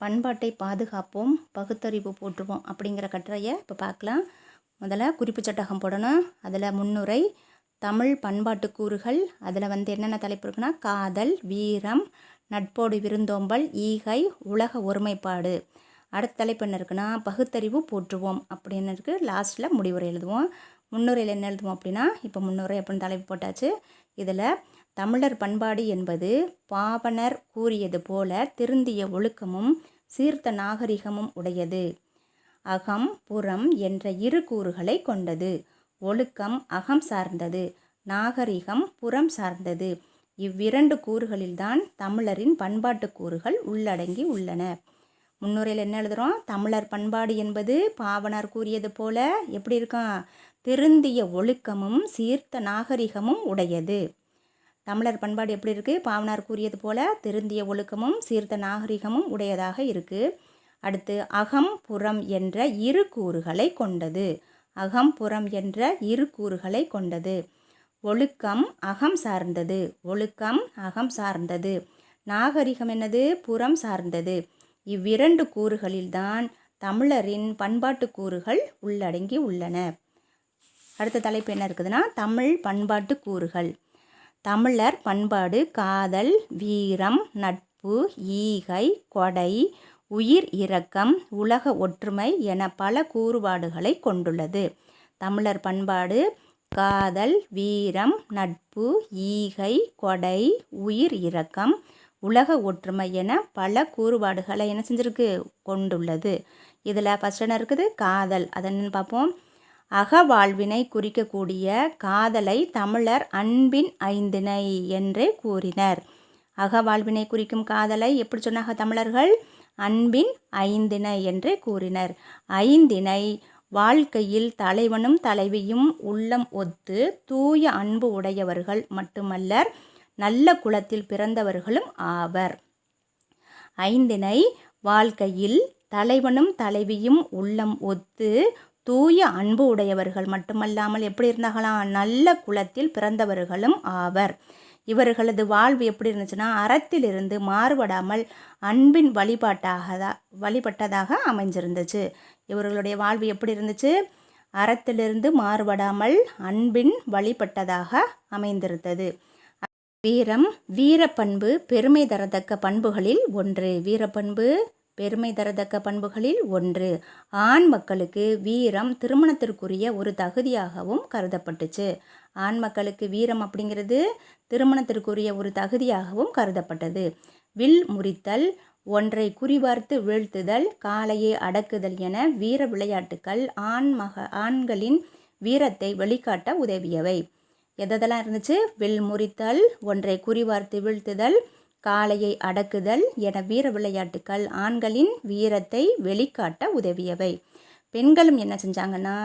பண்பாட்டை பாதுகாப்போம் பகுத்தறிவு போற்றுவோம் அப்படிங்கிற கட்டுரையை இப்போ பார்க்கலாம். முதல்ல குறிப்பு சட்டகம் போடணும். அதில் முன்னுரை தமிழ் பண்பாட்டு கூறுகள் அதில் வந்து என்னென்ன தலைப்பு இருக்குன்னா காதல் வீரம் நட்போடு விருந்தோம்பல் ஈகை உலக ஒருமைப்பாடு. அடுத்த தலைப்பு என்ன இருக்குன்னா பகுத்தறிவு போற்றுவோம் அப்படின்னு இருக்குது லாஸ்ட்டில் முடிவுரை எழுதுவோம். முன்னுரையில் என்ன எழுதுவோம் அப்படின்னா இப்போ முன்னுரை அப்படின்னு தலைப்பு போட்டாச்சு. இதில் தமிழர் பண்பாடு என்பது பாவனர் கூறியது போல திருந்திய ஒழுக்கமும் சீர்த்த நாகரிகமும் உடையது. அகம் புறம் என்ற இரு கூறுகளை கொண்டது. ஒழுக்கம் அகம் சார்ந்தது. நாகரிகம் புறம் சார்ந்தது. இவ்விரண்டு கூறுகளில்தான் தமிழரின் பண்பாட்டு கூறுகள் உள்ளடங்கி உள்ளன. முன்னுரையில் என்ன எழுதுகிறோம் தமிழர் பண்பாடு என்பது பாவனார் கூறியது போல எப்படி இருக்கும்? திருந்திய ஒழுக்கமும் சீர்த்த நாகரிகமும் உடையது. தமிழர் பண்பாடு எப்படி இருக்குது பாவனார் கூறியது போல திருந்திய ஒழுக்கமும் சீர்த்த நாகரிகமும் உடையதாக இருக்குது அடுத்து அகம் புறம் என்ற இரு கூறுகளை கொண்டது. அகம் புறம் என்ற இரு கூறுகளை கொண்டது. ஒழுக்கம் அகம் சார்ந்தது. ஒழுக்கம் அகம் சார்ந்தது. நாகரிகம் என்னது? புறம் சார்ந்தது. இவ்விரண்டு கூறுகளில்தான் தமிழரின் பண்பாட்டு கூறுகள் உள்ளடங்கி உள்ளன. அடுத்த தலைப்பு என்ன இருக்குதுன்னா தமிழ் பண்பாட்டு கூறுகள். தமிழர் பண்பாடு காதல் வீரம் நட்பு ஈகை கொடை உயிர் இரக்கம் உலக ஒற்றுமை என பல கூறுபாடுகளை கொண்டுள்ளது. தமிழர் பண்பாடு காதல் வீரம் நட்பு ஈகை கொடை உயிர் இரக்கம் உலக ஒற்றுமை என பல கூறுபாடுகளை என்ன செஞ்சுருக்கு கொண்டுள்ளது. இதில் ஃபஸ்ட் என்ன இருக்குது? காதல். அதன்னு பார்ப்போம். அகவாழ்வினை குறிக்கக்கூடிய காதலை தமிழர் அன்பின் ஐந்தினை என்றே கூறினர். அகவாழ்வினை குறிக்கும் காதலை எப்படி சொன்னாங்க தமிழர்கள்? அன்பின் ஐந்தினை என்றே கூறினர். ஐந்தினை வாழ்க்கையில் தலைவனும் தலைவியும் உள்ளம் ஒத்து தூய அன்பு உடையவர்கள் மட்டுமல்லர் நல்ல குலத்தில் பிறந்தவர்களும் ஆவர். ஐந்தினை வாழ்க்கையில் தலைவனும் தலைவியும் உள்ளம் ஒத்து தூய அன்பு உடையவர்கள் மட்டுமல்லாமல் எப்படி இருந்தாங்களாம் நல்ல குலத்தில் பிறந்தவர்களும் ஆவர். இவர்களது வாழ்வு எப்படி இருந்துச்சுன்னா அறத்திலிருந்து மாறுபடாமல் அன்பின் வழிபாட்டாக வழிபட்டதாக அமைஞ்சிருந்துச்சு. இவர்களுடைய வாழ்வு எப்படி இருந்துச்சு? அறத்திலிருந்து மாறுபடாமல் அன்பின் வழிபட்டதாக அமைந்திருந்தது. வீரம் வீரப்பண்பு பெருமை தரத்தக்க பண்புகளில் ஒன்று. வீரப்பண்பு பெருமை தரத்தக்க பண்புகளில் ஒன்று. ஆண் மக்களுக்கு வீரம் திருமணத்திற்குரிய ஒரு தகுதியாகவும் கருதப்பட்டுச்சு. ஆண் மக்களுக்கு வீரம் அப்படிங்கிறது திருமணத்திற்குரிய ஒரு தகுதியாகவும் கருதப்பட்டது. வில் முறித்தல் ஒன்றை குறிபார்த்து வீழ்த்துதல் காளையை அடக்குதல் என வீர விளையாட்டுக்கள் ஆண் மக ஆண்களின் வீரத்தை வெளிக்காட்ட உதவியவை. எதெல்லாம் இருந்துச்சு? வில் முறித்தல் ஒன்றை குறிவார்த்து வீழ்த்துதல் காளையை அடக்குதல் என வீர விளையாட்டுக்கள் ஆண்களின் வீரத்தை வெளிக்காட்ட உதவியவை. பெண்களும் என்ன செஞ்சாங்கன்னா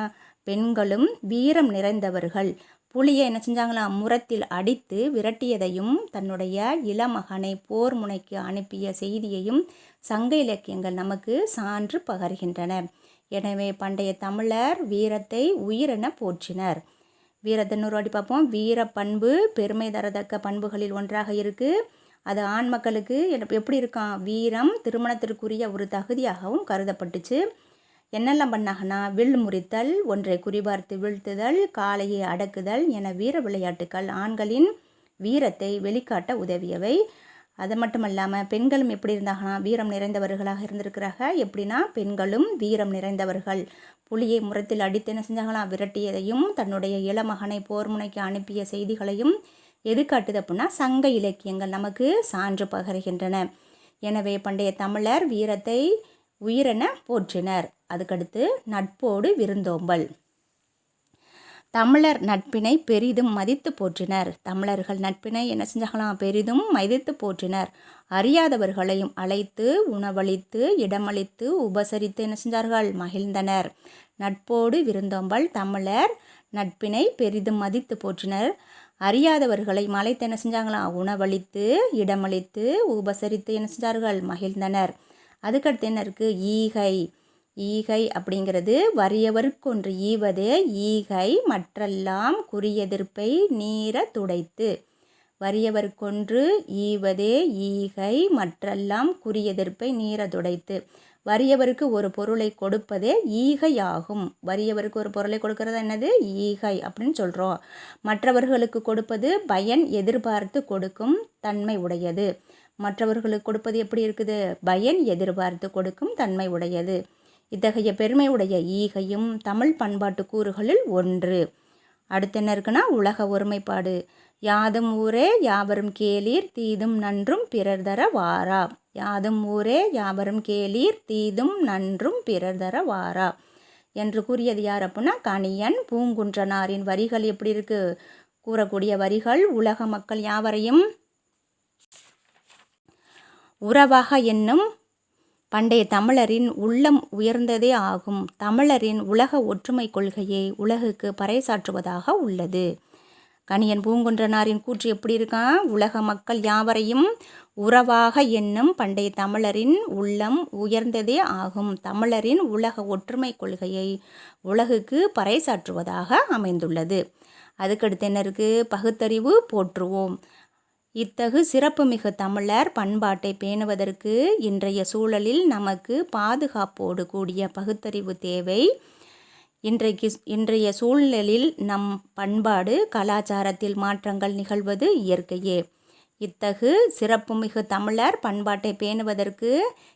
பெண்களும் வீரம் நிறைந்தவர்கள். புலியை என்ன செஞ்சாங்களாம் முரத்தில் அடித்து விரட்டியதையும் தன்னுடைய இளமகனை போர் முனைக்கு அனுப்பிய செய்தியையும் சங்க இலக்கியங்கள் நமக்கு சான்று பகர்கின்றன. எனவே பண்டைய தமிழர் வீரத்தை உயிரென போற்றினர். வீரத்தை நூறு வாட்டி பார்ப்போம். வீர பண்பு பெருமை தரத்தக்க பண்புகளில் ஒன்றாக இருக்குது அது ஆண் மக்களுக்கு எப்படி இருக்கான் வீரம் திருமணத்திற்குரிய ஒரு தகுதியாகவும் கருதப்பட்டுச்சு. என்னெல்லாம் பண்ணாங்கன்னா வில் முறித்தல் ஒன்றை குறிபார்த்து வீழ்த்துதல் காளையை அடக்குதல் என வீர விளையாட்டுக்கள் ஆண்களின் வீரத்தை வெளிக்காட்ட உதவியவை. அது மட்டும் இல்லாமல் பெண்களும் எப்படி இருந்தாங்கன்னா வீரம் நிறைந்தவர்களாக இருந்திருக்கிறாங்க. எப்படின்னா பெண்களும் வீரம் நிறைந்தவர்கள். புலியை முரத்தில் அடித்து என்ன செஞ்சாங்களாம் விரட்டியதையும் தன்னுடைய இளமகனை போர் முனைக்கு அனுப்பிய செய்திகளையும் எது காட்டுது அப்படின்னா சங்க இலக்கியங்கள் நமக்கு சான்று பகருகின்றன. எனவே பண்டைய தமிழர் வீரத்தை உயிரென போற்றினர். அதுக்கடுத்து நட்போடு விருந்தோம்பல். தமிழர் நட்பினை பெரிதும் மதித்து போற்றினர். தமிழர்கள் நட்பினை என்ன செஞ்சாங்களாம் பெரிதும் மதித்து போற்றினர். அறியாதவர்களையும் அழைத்து உணவளித்து இடமளித்து உபசரித்து என்ன செஞ்சார்கள்? மகிழ்ந்தனர். நட்போடு விருந்தோம்பல் தமிழர் நட்பினை பெரிதும் மதித்து போற்றினர். அறியாதவர்களை மலைத்து என்ன செஞ்சாங்களாம் உணவளித்து இடமளித்து உபசரித்து என்ன செஞ்சார்கள்? மகிழ்ந்தனர். அதுக்கடுத்து என்ன இருக்குது ஈகை. ஈகை அப்படிங்கிறது வறியவருக்கொன்று ஈவதே ஈகை மற்றெல்லாம் குறியெதிர்ப்பை நீர துடைத்து. வறியவர்க்கொன்று ஈவதே ஈகை மற்றெல்லாம் குறியெதிர்ப்பை நீர துடைத்து. வறியவருக்கு ஒரு பொருளை கொடுப்பதே ஈகையாகும். வறியவருக்கு ஒரு பொருளை கொடுக்கறது என்னது? ஈகை அப்படின்னு சொல்கிறோம் மற்றவர்களுக்கு கொடுப்பது பயன் எதிர்பார்த்து கொடுக்கும் தன்மை உடையது. மற்றவர்களுக்கு கொடுப்பது எப்படி இருக்குது? பயன் எதிர்பார்த்து கொடுக்கும் தன்மை உடையது. இத்தகைய பெருமை உடைய ஈகையும் தமிழ் பண்பாட்டு கூறுகளில் ஒன்று. அடுத்து என்ன இருக்குன்னா உலக ஒருமைப்பாடு. யாதும் ஊரே யாவரும் கேளீர் தீதும் நன்றும் பிறர் தர வாரா. யாதும் ஊரே யாவரும் கேளீர் தீதும் நன்றும் பிறர் தர வாரா. என்று கூறியது யார் அப்படின்னா கணியன் பூங்குன்றனாரின் வரிகள் எப்படி இருக்கு? கூறக்கூடிய வரிகள் உலக மக்கள் யாவரையும் உறவாக என்னும் பண்டைய தமிழரின் உள்ளம் உயர்ந்ததே ஆகும். தமிழரின் உலக ஒற்றுமை கொள்கையை உலகுக்கு பறைசாற்றுவதாக உள்ளது. கணியன் பூங்குன்றனாரின் கூற்று எப்படி இருக்கான் உலக மக்கள் யாவரையும் உறவாக எண்ணும் பண்டைய தமிழரின் உள்ளம் உயர்ந்ததே ஆகும். தமிழரின் உலக ஒற்றுமை கொள்கையை உலகுக்கு பறைசாற்றுவதாக அமைந்துள்ளது. அதுக்கடுத்து என்ன இருக்குது பகுத்தறிவு போற்றுவோம். இத்தகு சிறப்புமிகு தமிழர் பண்பாட்டை பேணுவதற்கு இன்றைய சூழலில் நமக்கு பாதுகாப்போடு கூடிய பகுத்தறிவு தேவை. இன்றைக்கு இன்றைய சூழ்நிலையில் நம் பண்பாடு கலாச்சாரத்தில் மாற்றங்கள் நிகழ்வது இயற்கையே. இத்தகு சிறப்புமிகு தமிழர் பண்பாட்டை பேணுவதற்கு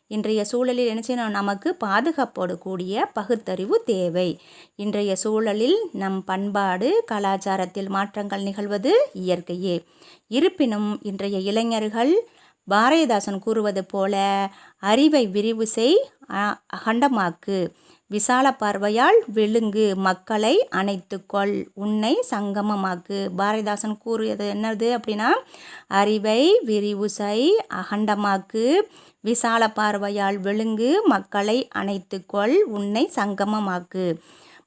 இன்றைய சூழலில் என்ன செய்யணும்? நமக்கு பாதுகாப்போடு கூடிய பகுத்தறிவு தேவை. இன்றைய சூழலில் நம் பண்பாடு கலாச்சாரத்தில் மாற்றங்கள் நிகழ்வது இயற்கையே. இருப்பினும் இன்றைய இளைஞர்கள் பாரதிதாசன் கூறுவது போல அறிவை விரிவு செய் அகண்டமாக்கு. விசால பார்வையால் விழுங்கு மக்களை அணைத்துக்கொள். உன்னை சங்கமமாக்கு. பாரதிதாசன் கூறியது என்னது அப்படின்னா அறிவை விரிவுசை அகண்டமாக்கு. விசால பார்வையால் விழுங்கு மக்களை அணைத்துக்கொள். உன்னை சங்கமமாக்கு.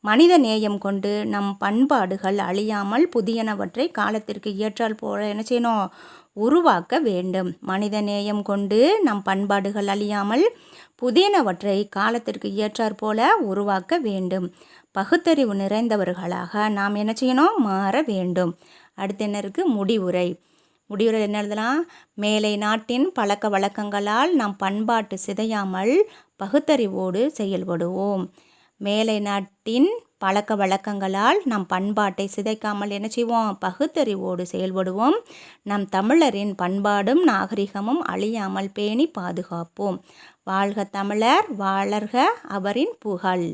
மனித நேயம் கொண்டு நம் பண்பாடுகள் அழியாமல் புதியனவற்றை காலத்திற்கு ஏற்றால் போல என்ன செய்யணும்? உருவாக்க வேண்டும். மனித நேயம் கொண்டு நம் பண்பாடுகள் அழியாமல் புதியனவற்றை காலத்திற்கு ஏற்றாற் போல உருவாக்க வேண்டும். பகுத்தறிவு நிறைந்தவர்களாக நாம் என்ன செய்யணும்? மாற வேண்டும். அடுத்து என்ன இருக்குது முடிவுரை. முடிவுரை என்ன எழுதலாம்? மேலை நாட்டின் பழக்க வழக்கங்களால் நாம் பண்பாட்டு சிதையாமல் பகுத்தறிவோடு செயல்படுவோம். மேலை நாட்டின் பழக்க வழக்கங்களால் நம் பண்பாட்டை சிதைக்காமல் என்ன செய்வோம்? பகுத்தறிவோடு செயல்படுவோம். நம் தமிழரின் பண்பாடும் நாகரிகமும் அழியாமல் பேணி பாதுகாப்போம். வாழ்க தமிழர் வாழர்க அவரின் புகழ்.